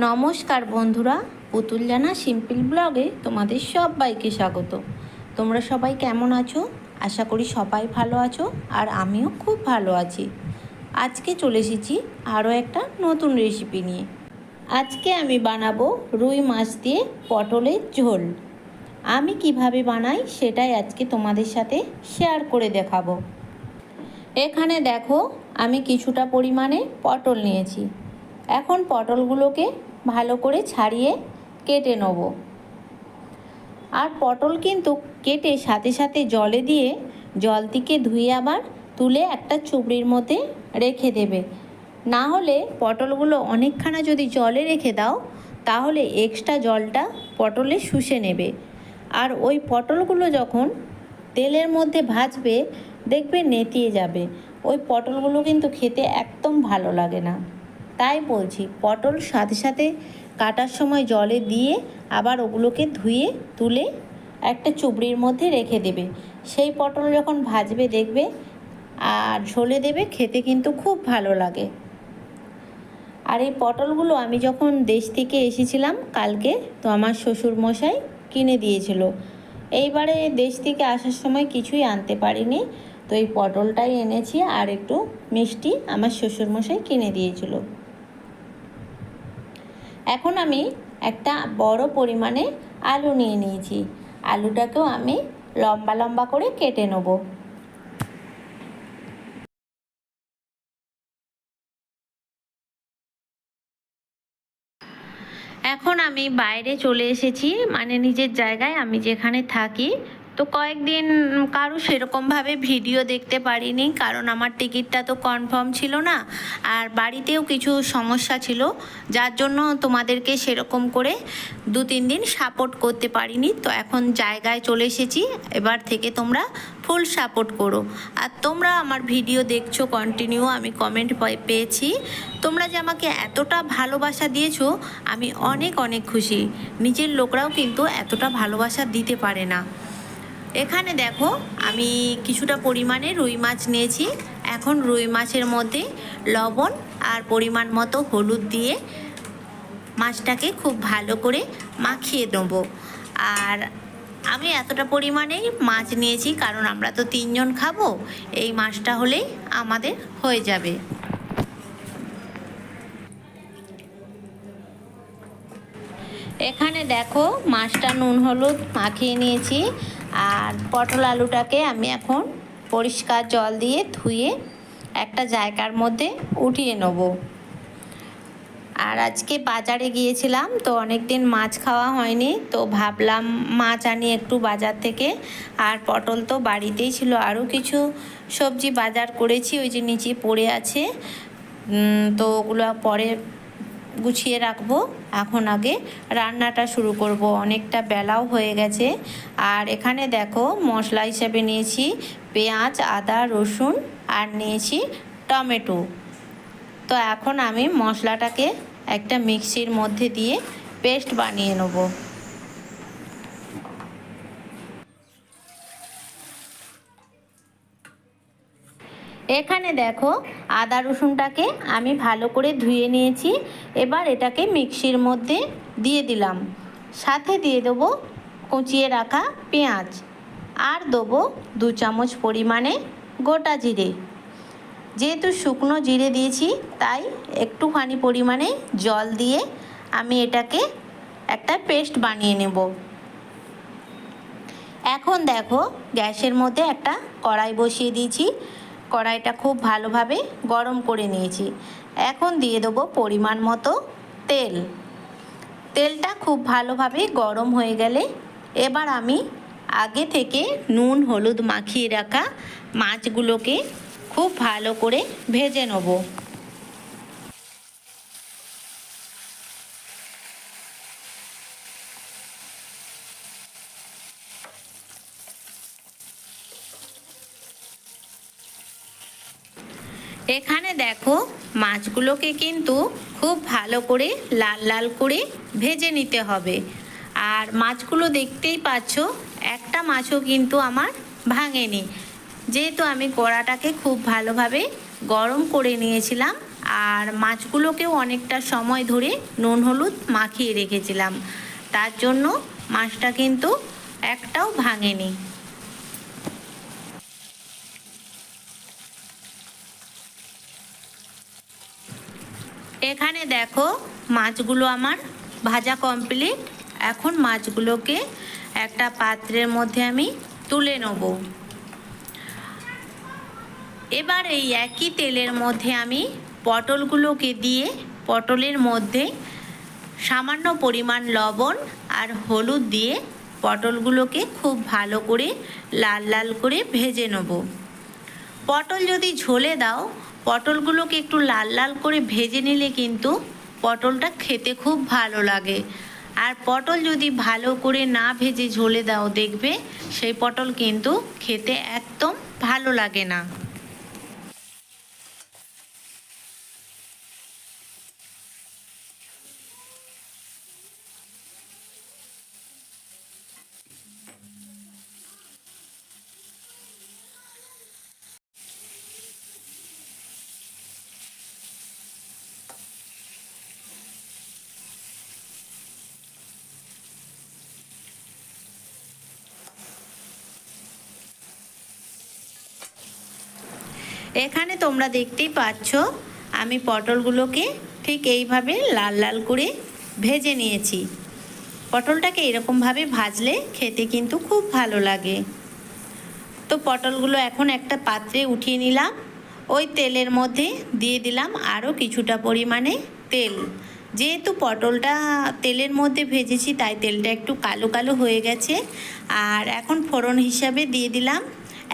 নমস্কার বন্ধুরা পুতুল জানা সিম্পল ব্লগে তোমাদের সবাইকে স্বাগত। তোমরা সবাই কেমন আছো? আশা করি সবাই ভালো আছো আর আমিও খুব ভালো আছি। আজকে চলে এসেছি আরও একটা নতুন রেসিপি নিয়ে। আজকে আমি বানাবো রুই মাছ দিয়ে পটলের ঝোল। আমি কীভাবে বানাই সেটাই আজকে তোমাদের সাথে শেয়ার করে দেখাবো। এখানে দেখো, আমি কিছুটা পরিমাণে পটল নিয়েছি। এখন পটলগুলোকে ভালো করে ছাড়িয়ে কেটে নেব। আর পটল কিন্তু কেটে সাথে সাথে জলে দিয়ে জল থেকে ধুয়ে আবার তুলে একটা চুবড়ির মধ্যে রেখে দেবে। না হলে পটলগুলো অনেকখানা যদি জলে রেখে দাও, তাহলে এক্সট্রা জলটা পটলে শুষে নেবে। আর ওই পটলগুলো যখন তেলের মধ্যে ভাজবে, দেখবে নেতিয়ে যাবে। ওই পটলগুলো কিন্তু খেতে একদম ভালো লাগে না। তাই বলছি, পটল সাথে সাথে কাটার সময় জলে দিয়ে আবার ওগুলোকে ধুয়ে, তুলে একটা চুবড়ির মধ্যে রেখে দেবে। সেই পটল যখন ভাজবে, দেখবে আর ঝোলে দেবে, খেতে কিন্তু খুব ভালো লাগে। আর এই পটলগুলো আমি যখন দেশ থেকে এসেছিলাম কালকে, তো আমার শ্বশুর মশাই কিনে দিয়েছিল। এইবারে দেশ থেকে আসার সময় কিছুই আনতে পারিনি, তো এই পটলটাই এনেছি আর একটু মিষ্টি আমার শ্বশুরমশাই কিনে দিয়েছিল। এখন আমি একটা বড় পরিমাণে আলু নিয়ে নিয়েছি। আলুটাকেও আমি লম্বা লম্বা করে কেটে নেব। এখন আমি বাইরে চলে এসেছি মানে নিজের জায়গায় আমি যেখানে থাকি তো কয়েকদিন কারও সেরকমভাবে ভিডিও দেখতে পারিনি, কারণ আমার টিকিটটা তো কনফার্ম ছিল না, আর বাড়িতেও কিছু সমস্যা ছিল, যার জন্য তোমাদেরকে সেরকম করে দু তিন দিন সাপোর্ট করতে পারিনি। তো এখন জায়গায় চলে এসেছি, এবার থেকে তোমরা ফুল সাপোর্ট করো। আর তোমরা আমার ভিডিও দেখছ কন্টিনিউ আমি কমেন্ট পেয়েছি। তোমরা যে আমাকে এতটা ভালোবাসা দিয়েছ, আমি অনেক অনেক খুশি। নিজের লোকরাও কিন্তু এতটা ভালোবাসা দিতে পারে না। এখানে দেখো, আমি কিছুটা পরিমাণে রুই মাছ নিয়েছি। এখন রুই মাছের মধ্যে লবণ আর পরিমাণ মতো হলুদ দিয়ে মাছটাকে খুব ভালো করে মাখিয়ে নেব। আর আমি এতটা পরিমাণেই মাছ নিয়েছি, কারণ আমরা তো তিনজন খাব, এই মাছটা হলেই আমাদের হয়ে যাবে। এখানে দেখো, মাছটা নুন, হলুদ মাখিয়ে নিয়েছি। আর পটল আলুটাকে আমি এখন পরিষ্কার জল দিয়ে ধুয়ে একটা জায়গার মধ্যে উঠিয়ে নেব। আর আজকে বাজারে গিয়েছিলাম, তো অনেক দিন মাছ খাওয়া হয়নি, তো ভাবলাম মাছ আনি একটু বাজার থেকে। আর পটল তো বাড়িতেই ছিল, আরও কিছু সবজি বাজার করেছি, ওই যে নিচে পড়ে আছে। তো ওগুলো পরে গুছিয়ে রাখব। এখন আগে রান্নাটা শুরু করব। অনেকটা বেলাও হয়ে গেছে। আর এখানে দেখো মশলা হিসেবে নিয়েছি পেঁয়াজ, আদা, রসুন আর নিয়েছি টমেটো। তো এখন আমি মশলাটাকে একটা মিক্সির মধ্যে দিয়ে পেস্ট বানিয়ে নেব। এখানে দেখো আদা রসুনটাকে আমি ভালো করে ধুয়ে নিয়েছি। এবার এটাকে মিক্সির মধ্যে দিয়ে দিলাম। সাথে দিয়ে দেবো কুচিয়ে রাখা পেঁয়াজ। আর দেবো দু চামচ পরিমাণে গোটা জিরে। যেহেতু শুকনো জিরে দিয়েছি, তাই একটুখানি পরিমাণে জল দিয়ে আমি এটাকে একটা পেস্ট বানিয়ে নেব। এখন দেখো গ্যাসের মধ্যে একটা কড়াই বসিয়ে দিয়েছি। কড়াইটা খুব ভালোভাবে গরম করে নিয়েছি। এখন দিয়ে দেবো পরিমাণ মতো তেল। তেলটা খুব ভালোভাবে গরম হয়ে গেলে এবার আমি আগে থেকে নুন, হলুদ মাখিয়ে রাখা মাছগুলোকে খুব ভালো করে ভেজে নেব। এখানে দেখো মাছগুলোকে কিন্তু খুব ভালো করে লাল লাল করে ভেজে নিতে হবে। আর মাছগুলো দেখতেই পাচ্ছ, একটা মাছও কিন্তু আমার ভাঙেনি। যেহেতু আমি কড়াটাকে খুব ভালোভাবে গরম করে নিয়েছিলাম, আর মাছগুলোকেও অনেকটা সময় ধরে নুন হলুদ মাখিয়ে রেখেছিলাম। তার জন্য মাছটা কিন্তু একটাও ভাঙেনি। এখানে দেখো মাছগুলো আমার ভাজা কমপ্লিট এখন মাছগুলোকে একটা পাত্রের মধ্যে আমি তুলে নেব। এবার এই একই তেলের মধ্যে আমি পটলগুলোকে দিয়ে পটলের মধ্যে সামান্য পরিমাণ লবণ আর হলুদ দিয়ে পটলগুলোকে খুব ভালো করে লাল লাল করে ভেজে নেব। পটল যদি ঝোলে দাও পটলগুলোকে একটু লাল লাল করে ভেজে নিলে কিন্তু পটলটা খেতে খুব ভালো লাগে। আর পটল যদি ভালো করে না ভেজে ঝোলে দাও দেখবে, সেই পটল কিন্তু খেতে একদম ভালো লাগে না। এখানে তোমরা দেখতেই পাচ্ছ, আমি পটলগুলোকে ঠিক এইভাবে লাল লাল করে ভেজে নিয়েছি। পটলটাকে এরকমভাবে ভাজলে খেতে কিন্তু খুব ভালো লাগে। তো পটলগুলো এখন একটা পাত্রে উঠিয়ে নিলাম। ওই তেলের মধ্যে দিয়ে দিলাম আরও কিছুটা পরিমাণে তেল। যেহেতু পটলটা তেলের মধ্যে ভেজেছি, তাই তেলটা একটু কালো কালো হয়ে গেছে। আর এখন ফোড়ন হিসাবে দিয়ে দিলাম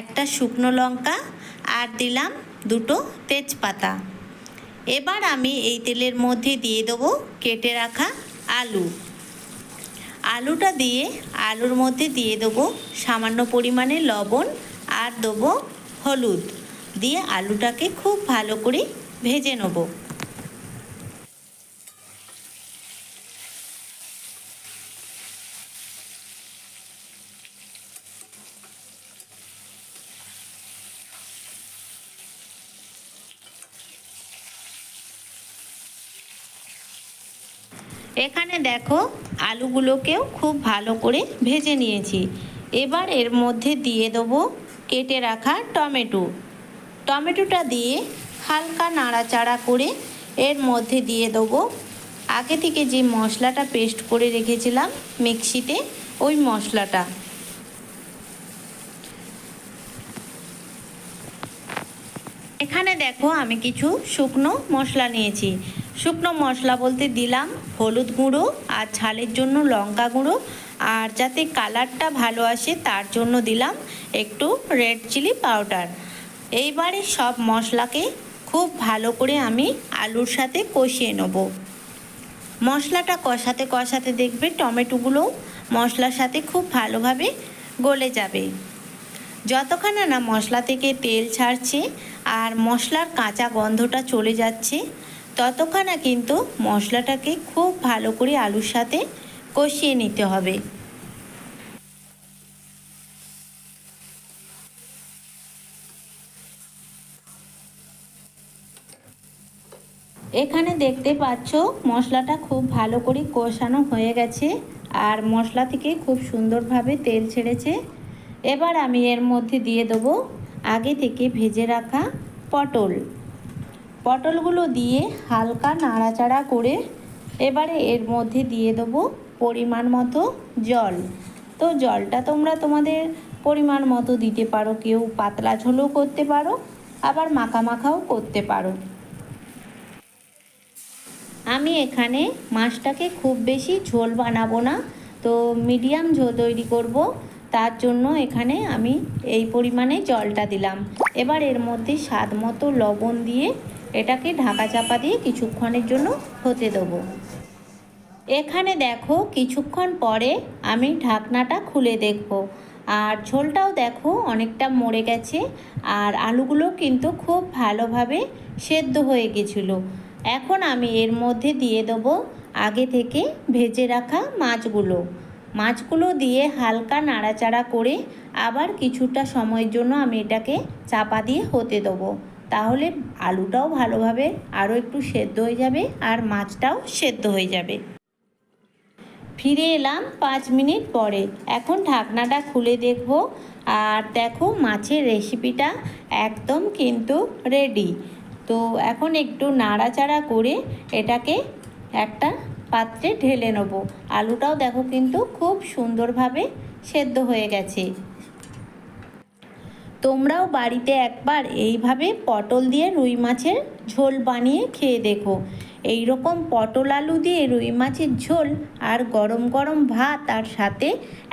একটা শুকনো লঙ্কা আর দিলাম দুটো তেজপাতা। এবার আমি এই তেলের মধ্যে দিয়ে দেবো কেটে রাখা আলু। আলুটা দিয়ে আলুর মধ্যে দিয়ে দেবো সামান্য পরিমাণে লবণ আর দেবো হলুদ। দিয়ে আলুটাকে খুব ভালো করে ভেজে নেব। এখানে দেখো আলুগুলোকেও খুব ভালো করে ভেজে নিয়েছি। এবার এর মধ্যে দিয়ে দেবো কেটে রাখা টমেটো। টমেটোটা দিয়ে হালকা নাড়াচাড়া করে এর মধ্যে দিয়ে দেবো। আগে থেকে যে মশলাটা পেস্ট করে রেখেছিলাম মিক্সিতে, ওই মশলাটা। এখানে দেখো আমি কিছু শুকনো মশলা নিয়েছি। শুকনো মশলা বলতে দিলাম হলুদ গুঁড়ো আর ঝালের জন্য লঙ্কা গুঁড়ো। আর যাতে কালারটা ভালো আসে তার জন্য দিলাম একটু রেড চিলি পাউডার। এইবারে সব মশলাকে খুব ভালো করে আমি আলুর সাথে কষিয়ে নেব। মশলাটা কষাতে কষাতে দেখবে টমেটোগুলো মশলার সাথে খুব ভালোভাবে গলে যাবে। যতক্ষণ না মশলা থেকে তেল ছাড়ছে আর মশলার কাঁচা গন্ধটা চলে যাচ্ছে ততক্ষণে কিন্তু মশলাটাকে খুব ভালো করে আলুর সাথে কষিয়ে নিতে হবে। এখানে দেখতে পাচ্ছ মশলাটা খুব ভালো করে কষানো হয়ে গেছে আর মশলা থেকে খুব সুন্দরভাবে তেল ছেড়েছে। এবার আমি এর মধ্যে দিয়ে দেবো আগে থেকে ভেজে রাখা পটল। পটলগুলো দিয়ে হালকা নাড়াচাড়া করে এবারে এর মধ্যে দিয়ে দেবো পরিমাণ মতো জল। তো জলটা তোমরা তোমাদের পরিমাণ মতো দিতে পারো, কেউ পাতলা ঝোলও করতে পারো, আবার মাখা মাখাও করতে পারো। আমি এখানে মাছটাকে খুব বেশি ঝোল বানাবো না, তো মিডিয়াম ঝোল তৈরি করব। তার জন্য এখানে আমি এই পরিমাণে জলটা দিলাম। এবার এর মধ্যে স্বাদ মতো লবণ দিয়ে এটাকে ঢাকা চাপা দিয়ে কিছুক্ষণের জন্য হতে দেবো। এখানে দেখো, কিছুক্ষণ পরে আমি ঢাকনাটা খুলে দেখব। আর ঝোলটাও দেখো, অনেকটা মরে গেছে। আর আলুগুলো কিন্তু খুব ভালোভাবে সেদ্ধ হয়ে গেছিল। এখন আমি এর মধ্যে দিয়ে দেবো আগে থেকে ভেজে রাখা মাছগুলো। মাছগুলো দিয়ে হালকা নাড়াচাড়া করে আবার কিছুটা সময়ের জন্য আমি এটাকে চাপা দিয়ে হতে দেবো। তাহলে আলুটাও ভালোভাবে আরও একটু সেদ্ধ হয়ে যাবে আর মাছটাও সেদ্ধ হয়ে যাবে। ফিরে এলাম পাঁচ মিনিট পরে। এখন ঢাকনাটা খুলে দেখব। আর দেখো মাছের রেসিপিটা একদম কিন্তু রেডি। তো এখন একটু নাড়াচাড়া করে এটাকে একটা পাত্রে ঢেলে নেব। আলুটাও দেখো কিন্তু খুব সুন্দরভাবে সেদ্ধ হয়ে গেছে। তোমরাও বাড়িতে একবার এইভাবে পটল দিয়ে রুই মাছের ঝোল বানিয়ে খেয়ে দেখো। এই রকম পটল আলু দিয়ে রুই মাছের ঝোল আর গরম গরম ভাত আর সাথে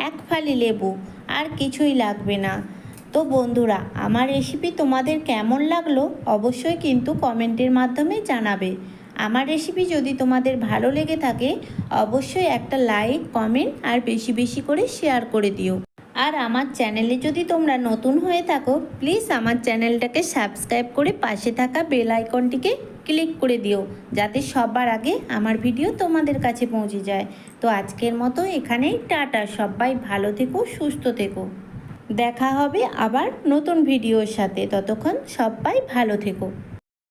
এক ফালি লেবু আর কিছুই লাগবে না। তো বন্ধুরা, আমার রেসিপি তোমাদের কেমন লাগল অবশ্যই কিন্তু কমেন্টের মাধ্যমে জানাবে। আমার রেসিপি যদি তোমাদের ভালো লেগে থাকে, অবশ্যই একটা লাইক কমেন্ট আর বেশি বেশি করে শেয়ার করে দিও। আর আমার চ্যানেলে যদি তোমরা নতুন হয়ে থাকো প্লিজ আমার চ্যানেলটাকে সাবস্ক্রাইব করে পাশে থাকা বেল আইকনটিকে ক্লিক করে দিও, যাতে সবার আগে আমার ভিডিও তোমাদের কাছে পৌঁছে যায়। তো আজকের মতো এখানেই, টাটা, সবাই ভালো থেকো, সুস্থ থেকো। দেখা হবে আবার নতুন ভিডিওর সাথে। ততক্ষণ সবাই ভালো থেকো।